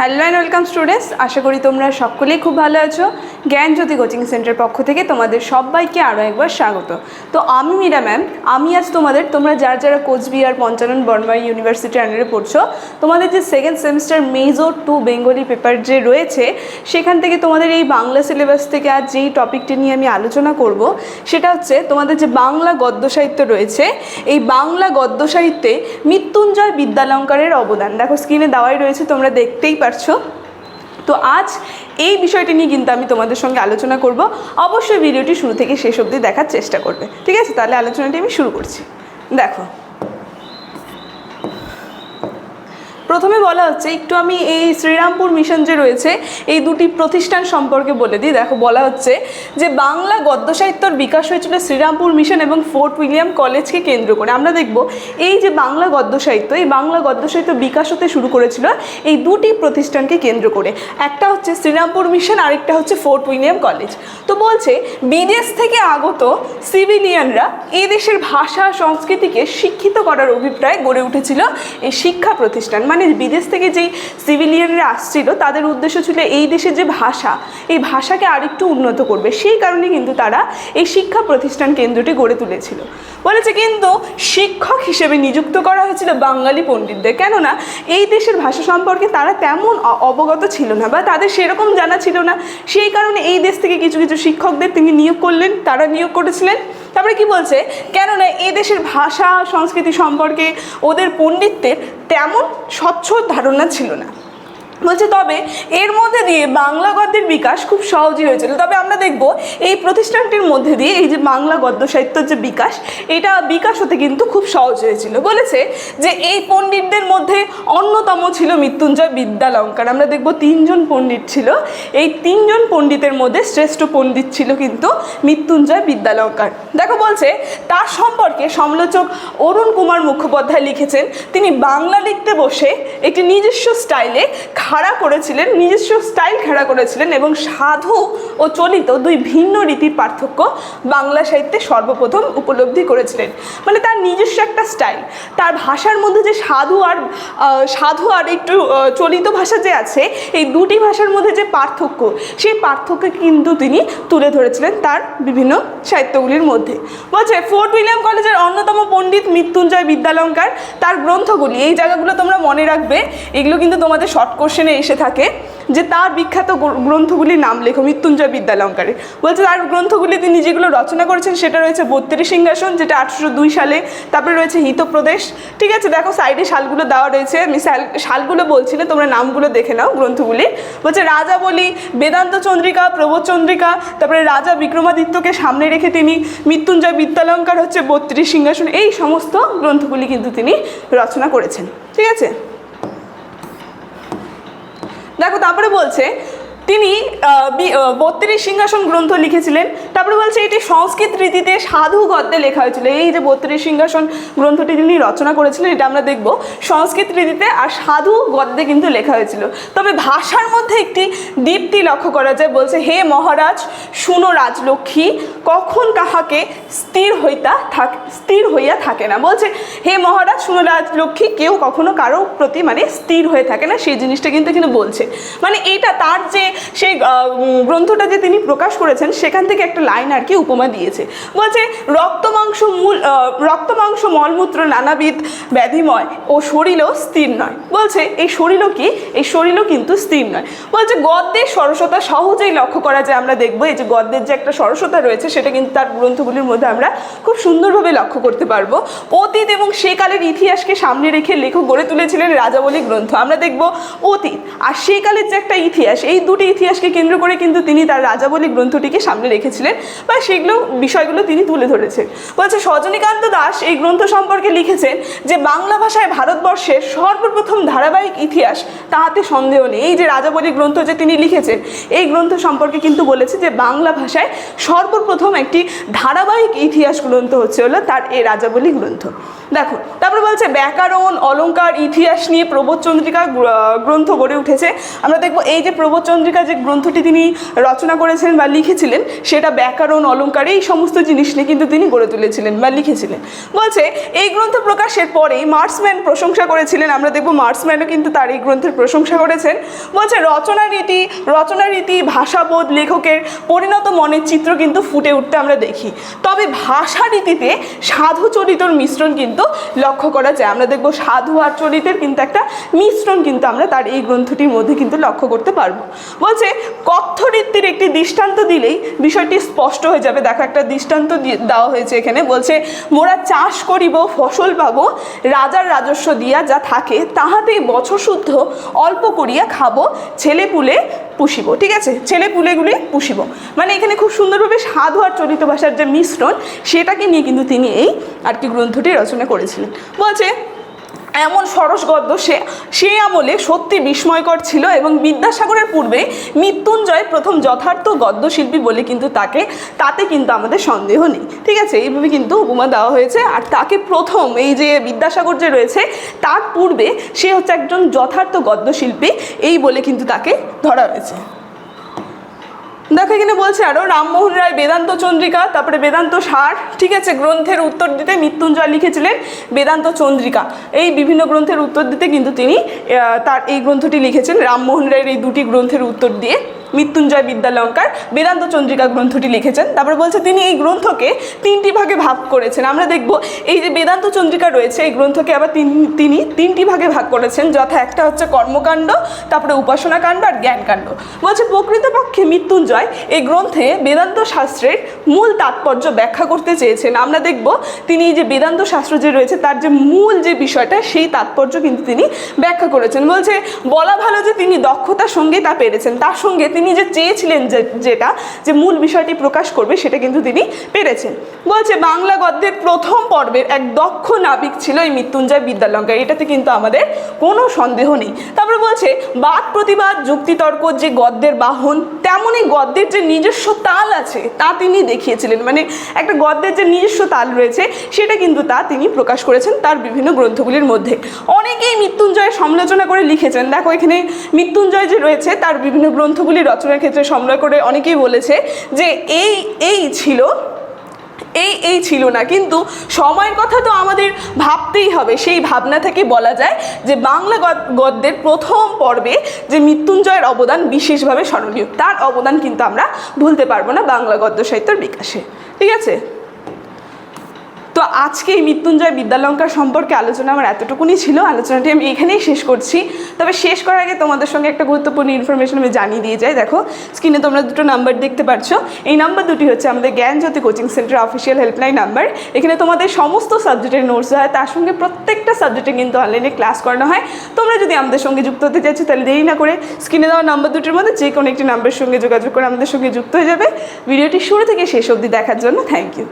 Hello and welcome students আশা করি তোমরা সকলেই খুব ভালো আছো। জ্ঞানজ্যোতি কোচিং সেন্টার পক্ষ থেকে তোমাদের সবাইকে আরও একবার স্বাগত। তো আমি মীরা ম্যাম, আমি আজ তোমাদের, তোমরা যারা যারা কোচবিহার, পঞ্চানন বর্মা ইউনিভার্সিটি আন্ডারে পড়ছো, তোমাদের যে second semester major two Bengali paper যে রয়েছে, সেখান থেকে তোমাদের এই বাংলা সিলেবাস থেকে আজ যেই টপিকটি নিয়ে আমি আলোচনা করব, সেটা হচ্ছে তোমাদের যে বাংলা গদ্য সাহিত্য রয়েছে, এই বাংলা গদ্য সাহিত্যে মৃত্যুঞ্জয় বিদ্যালঙ্কারের অবদান। দেখো স্ক্রিনে দেওয়াই রয়েছে, তোমরা দেখতেই পারছ? তো আজ এই বিষয়টি নিয়ে কিন্তু আমি তোমাদের সঙ্গে আলোচনা করব। অবশ্যই ভিডিওটি শুরু থেকে শেষ অবধি দেখার চেষ্টা করবে। ঠিক আছে? তাহলে আলোচনাটি আমি শুরু করছি। দেখো প্রথমে বলা হচ্ছে, একটু আমি এই শ্রীরামপুর মিশন যে রয়েছে, এই দুটি প্রতিষ্ঠান সম্পর্কে বলে দিই। দেখো, বলা হচ্ছে যে বাংলা গদ্য সাহিত্যর বিকাশ হয়েছিল শ্রীরামপুর মিশন এবং ফোর্ট উইলিয়াম কলেজকে কেন্দ্র করে। আমরা দেখব, এই যে বাংলা গদ্য সাহিত্য, এই বাংলা গদ্য সাহিত্য বিকাশ হতে শুরু করেছিল এই দুটি প্রতিষ্ঠানকে কেন্দ্র করে। একটা হচ্ছে শ্রীরামপুর মিশন আরেকটা হচ্ছে ফোর্ট উইলিয়াম কলেজ। তো বলছে, বিদেশ থেকে আগত সিভিলিয়ানরা এই দেশের ভাষা, সংস্কৃতিকে শিক্ষিত করার অভিপ্রায় গড়ে উঠেছিল এই শিক্ষা প্রতিষ্ঠান। মানে বিদেশ থেকে যেই সিভিলিয়ানরা আসছিল, তাদের উদ্দেশ্য ছিল এই দেশের যে ভাষা, এই ভাষাকে আরেকটু উন্নত করবে। সেই কারণে কিন্তু তারা এই শিক্ষা প্রতিষ্ঠান কেন্দ্রটি গড়ে তুলেছিল। বলেছে কিন্তু শিক্ষক হিসেবে নিযুক্ত করা হয়েছিল বাঙালি পণ্ডিতদের। কেননা এই দেশের ভাষা সম্পর্কে তারা তেমন অবগত ছিল না বা তাদের সেরকম জানা ছিল না। সেই কারণে এই দেশ থেকে কিছু কিছু শিক্ষকদের তিনি নিয়োগ করলেন, তারা নিয়োগ করেছিলেন। তারপরে কি বলছে? কেননা এই দেশের ভাষা, সংস্কৃতি সম্পর্কে ওদের পণ্ডিতদের তেমন স্বচ্ছ ধারণা ছিল না। বলছে, তবে এর মধ্যে দিয়ে বাংলা গদ্যের বিকাশ খুব সহজই হয়েছিল। তবে আমরা দেখব, এই প্রতিষ্ঠানটির মধ্যে দিয়ে এই যে বাংলা গদ্য সাহিত্যের যে বিকাশ, এটা বিকাশ হতে কিন্তু খুব সহজ হয়েছিল। বলেছে যে এই পণ্ডিতদের মধ্যে অন্যতম ছিল মৃত্যুঞ্জয় বিদ্যালঙ্কার। আমরা দেখব তিনজন পণ্ডিত ছিল। এই তিনজন পণ্ডিতের মধ্যে শ্রেষ্ঠ পণ্ডিত ছিল কিন্তু মৃত্যুঞ্জয় বিদ্যালঙ্কার। দেখো, বলছে, তার সম্পর্কে সমালোচক অরুণ কুমার মুখোপাধ্যায় লিখেছেন, তিনি বাংলা লিখতে বসে একটি নিজস্ব স্টাইলে খাড়া করেছিলেন, নিজস্ব স্টাইল খাড়া করেছিলেন এবং সাধু ও চলিত দুই ভিন্ন রীতির পার্থক্য বাংলা সাহিত্যে সর্বপ্রথম উপলব্ধি করেছিলেন। মানে তার নিজস্ব একটা স্টাইল। তার ভাষার মধ্যে যে সাধু আর সাধু আর একটু চলিত ভাষা যে আছে, এই দুটি ভাষার মধ্যে যে পার্থক্য, সেই পার্থক্য কিন্তু তিনি তুলে ধরেছিলেন তার বিভিন্ন সাহিত্যগুলির মধ্যে। বলছে, ফোর্ট উইলিয়াম কলেজের অন্যতম পণ্ডিত মৃত্যুঞ্জয় বিদ্যালঙ্কার, তার গ্রন্থগুলি, এই জায়গাগুলো তোমরা মনে রাখবে, এগুলো কিন্তু তোমাদের শর্ট কোশ্চেনে এসে থাকে যে তার বিখ্যাত গ্রন্থগুলির নাম লেখো, মৃত্যুঞ্জয় বিদ্যালঙ্কারের বলছে তার গ্রন্থগুলি তিনি যেগুলো রচনা করেছেন, সেটা রয়েছে বত্রিশ সিংহাসন, যেটা আটশোশো দুই সালে, তারপরে রয়েছে হিতপ্রদেশ। ঠিক আছে, দেখো সাইডে শালগুলো দেওয়া রয়েছে। আমি শাল- শালগুলো বলছি না তোমরা নামগুলো দেখে নাও গ্রন্থগুলি। বলছে, রাজা বলি, বেদান্ত চন্দ্রিকা, প্রবোধ চন্দ্রিকা, তারপরে রাজা বিক্রমাদিত্যকে সামনে রেখে তিনি মৃত্যুঞ্জয় বিদ্যালঙ্কার হচ্ছে বত্রিশ সিংহাসন, এই সমস্ত গ্রন্থগুলি কিন্তু তিনি রচনা করেছেন। ঠিক আছে? দেখো, তারপরে বলছে, তিনি বত্রিশ সিংহাসন গ্রন্থ লিখেছিলেন। তারপরে বলছে, এটি সংস্কৃত রীতিতে সাধু গদ্যে লেখা হয়েছিল। এই যে বত্রিশ সিংহাসন গ্রন্থটি তিনি রচনা করেছিলেন, এটা আমরা দেখব। সংস্কৃত রীতিতে আর সাধু গদ্যে কিন্তু লেখা হয়েছিল। তবে ভাষার মধ্যে একটি দীপ্তি লক্ষ্য করা যায়। বলছে, হে মহারাজ শুনো রাজলক্ষ্মী কখন কাহাকে স্থির হইতা থাক স্থির হইয়া থাকে না। বলছে হে মহারাজ শুনো রাজলক্ষ্মী কেউ কখনো কারও প্রতি মানে স্থির হয়ে থাকে না। সেই জিনিসটা কিন্তু এখানে বলছে। মানে এটা তার যে সেই গ্রন্থটা যে তিনি প্রকাশ করেছেন সেখান থেকে একটা লাইন আর কি উপমা দিয়েছে। বলছে রক্ত মাংস মূল আহ, রক্ত মাংস মলমূত্র নানাবিধ ব্যাধিময় ও শরীরও স্থির নয়। বলছে এই শরীরও কি? এই শরীরও কিন্তু স্থির নয়। বলছে গদ্যের সরসতা সহজেই লক্ষ্য করা যায় আমরা দেখব এই যে গদ্যের যে একটা সরসতা রয়েছে, সেটা কিন্তু তার গ্রন্থগুলির মধ্যে আমরা খুব সুন্দরভাবে লক্ষ্য করতে পারব। অতীত এবং সেকালের ইতিহাসকে সামনে রেখে লেখক গড়ে তুলেছিলেন রাজাবলী গ্রন্থ। আমরা দেখব অতীত আর সেকালের যে একটা ইতিহাস, এই দুটি ইতিহাসকে কেন্দ্র করে কিন্তু তিনি তার রাজাবলী গ্রন্থটিকে সামনে রেখেছিলেন বা সেগুলো, বিষয়গুলো তিনি তুলে ধরেছেন। বলছে, সজনীকান্ত দাস এই গ্রন্থ সম্পর্কে লিখেছেন যে, বাংলা ভাষায় ভারতবর্ষের সর্বপ্রথম ধারাবাহিক ইতিহাস তাহাতে সন্দেহ নেই। এই যে রাজাবলী গ্রন্থ যে তিনি লিখেছেন, এই গ্রন্থ সম্পর্কে কিন্তু বলেছে যে, বাংলা ভাষায় সর্বপ্রথম একটি ধারাবাহিক ইতিহাস গ্রন্থ হচ্ছে হলো তার এ রাজাবলী গ্রন্থ। দেখো তারপরে বলছে, ব্যাকরণ, অলঙ্কার, ইতিহাস নিয়ে প্রবোধ চন্দ্রিকা গ্রন্থ গড়ে উঠেছে। আমরা দেখব এই যে প্রবোধ চন্দ্রিকা যে গ্রন্থটি তিনি রচনা করেছেন বা লিখেছিলেন, সেটা ব্যাকরণ, অলঙ্কার, এই সমস্ত জিনিস নিয়ে কিন্তু তিনি গড়ে তুলেছিলেন বা লিখেছিলেন। বলছে, এই গ্রন্থ প্রকাশের পরেই মার্সম্যান প্রশংসা করেছিলেন। আমরা দেখব মার্সম্যানও কিন্তু তার এই গ্রন্থের প্রশংসা করেছেন। বলছে, রচনা রীতি রচনা রীতি, ভাষাবোধ, লেখকের পরিণত মনের চিত্র কিন্তু ফুটে উঠতে আমরা দেখি। তবে ভাষা রীতিতে সাধু চরিতর মিশ্রণ কিন্তু লক্ষ্য করা যায়। আমরা দেখব সাধু আর চরিতের কিন্তু একটা মিশ্রণ কিন্তু আমরা তার এই গ্রন্থটির মধ্যে কিন্তু লক্ষ্য করতে পারব। বলছে কথ্যরীতির একটি দৃষ্টান্ত দিলেই বিষয়টি স্পষ্ট হয়ে যাবে। দেখো, একটা দৃষ্টান্ত দেওয়া হয়েছে এখানে। বলছে, মোরা চাষ করিব, ফসল পাবো, রাজার রাজস্ব দিয়া যা থাকে তাহাতেই বছর শুদ্ধ অল্প করিয়া খাব ছেলে পুলে পুষিব। ঠিক আছে? ছেলে পুলেগুলি পুষিব। মানে এখানে খুব সুন্দরভাবে সাধু আর চলিত ভাষার যে মিশ্রণ, সেটাকে নিয়ে কিন্তু তিনি এই আর কি গ্রন্থটি রচনা করেছিলেন। বলছে, এমন সরস গদ্য সে সেই আমলে সত্যি বিস্ময়কর ছিল এবং বিদ্যাসাগরের পূর্বে মৃত্যুঞ্জয় প্রথম যথার্থ গদ্যশিল্পী বলে কিন্তু তাকে, তাতে কিন্তু আমাদের সন্দেহ নেই। ঠিক আছে, এইভাবে কিন্তু উপমা দেওয়া হয়েছে। আর তাকে প্রথম এই যে বিদ্যাসাগর যে রয়েছে, তার পূর্বে সে হচ্ছে একজন যথার্থ গদ্যশিল্পী, এই বলে কিন্তু তাকে ধরা হয়েছে। দেখো, এখানে বলছে আরও রামমোহন রায় বেদান্ত চন্দ্রিকা, তারপরে বেদান্ত সার, ঠিক আছে, গ্রন্থের উত্তর দিতে মৃত্যুঞ্জয় লিখেছিলেন বেদান্ত চন্দ্রিকা। এই বিভিন্ন গ্রন্থের উত্তর দিতে কিন্তু তিনি তার এই গ্রন্থটি লিখেছেন। রামমোহন রায়ের এই দুটি গ্রন্থের উত্তর দিয়ে। মৃত্যুঞ্জয় বিদ্যালঙ্কার বেদান্ত চন্দ্রিকা গ্রন্থটি লিখেছেন। তারপরে বলছে, তিনি এই গ্রন্থকে তিনটি ভাগে ভাগ করেছেন। আমরা দেখব, এই যে বেদান্ত চন্দ্রিকা রয়েছে, এই গ্রন্থকে আবার তিন- তিনি তিনটি ভাগে ভাগ করেছেন। যথা একটা হচ্ছে কর্মকাণ্ড, তারপরে উপাসনা কাণ্ড আর জ্ঞানকাণ্ড। বলছে, প্রকৃতপক্ষে মৃত্যুঞ্জয় এই গ্রন্থে বেদান্ত শাস্ত্রের মূল তাৎপর্য ব্যাখ্যা করতে চেয়েছেন। আমরা দেখব, তিনি এই যে বেদান্ত শাস্ত্র যে রয়েছে, তার যে মূল যে বিষয়টা, সেই তাৎপর্য কিন্তু তিনি ব্যাখ্যা করেছেন। বলছে, বলা ভালো যে তিনি দক্ষতার সঙ্গে তা পেরেছেন। তার সঙ্গে তিনি যে চেয়েছিলেন যেটা, যে মূল বিষয়টি প্রকাশ করবে, সেটা কিন্তু তিনি পেরেছেন। বলছে, বাংলা গদ্যের প্রথম পর্বের এক দক্ষ নাবিক ছিল এই মৃত্যুঞ্জয় বিদ্যালঙ্কা এটাতে কিন্তু আমাদের কোনো সন্দেহ নেই। তারপরে বলছে বাদ প্রতিবাদ, যুক্তিতর্ক, যে গদ্যের বাহন, তেমনই গদ্যের যে নিজস্ব তাল আছে, তা তিনি দেখিয়েছিলেন। মানে একটা গদ্যের যে নিজস্ব তাল রয়েছে, সেটা কিন্তু তা তিনি প্রকাশ করেছেন তার বিভিন্ন গ্রন্থগুলির মধ্যে। অনেকেই মৃত্যুঞ্জয়ের সমালোচনা করে লিখেছেন। দেখো, এখানে মৃত্যুঞ্জয় যে রয়েছে, তার বিভিন্ন গ্রন্থগুলি রচনার ক্ষেত্রে সমালোচনা করে অনেকেই বলেছে যে এই এই ছিল, এই এই ছিল না। কিন্তু সময়ের কথা তো আমাদের ভাবতেই হবে। সেই ভাবনা থেকে বলা যায় যে বাংলা গদ- গদ্যের প্রথম পর্বে যে মৃত্যুঞ্জয়ের অবদান বিশেষভাবে স্মরণীয়। তার অবদান কিন্তু আমরা ভুলতে পারব না বাংলা গদ্য সাহিত্যের বিকাশে। ঠিক আছে? আজকে এই মৃত্যুঞ্জয় বিদ্যালঙ্কার সম্পর্কে আলোচনা আমার এতটুকুনি ছিল। আলোচনাটি আমি এখানেই শেষ করছি। তবে শেষ করার আগে তোমাদের সঙ্গে একটা গুরুত্বপূর্ণ ইনফরমেশন আমি জানিয়ে দিয়ে যাই। দেখো স্ক্রিনে তোমরা দুটো নাম্বার দেখতে পাচ্ছ এই নাম্বার দুটি হচ্ছে আমাদের Gyanjyoti coaching centre official helpline number এখানে তোমাদের সমস্ত সাবজেক্টের নোটস হয়। তার সঙ্গে প্রত্যেকটা সাবজেক্টে কিন্তু অনলাইনে ক্লাস করানো হয়। তোমরা যদি আমাদের সঙ্গে যুক্ত হতে চাইছো, তাহলে দেরি না করে স্ক্রিনে দেওয়া নাম্বার দুটির মধ্যে যে কোনো একটি নাম্বারের সঙ্গে যোগাযোগ করে আমাদের সঙ্গে যুক্ত হয়ে যাবে। ভিডিওটি শুরু থেকে শেষ অবধি দেখার জন্য থ্যাংক ইউ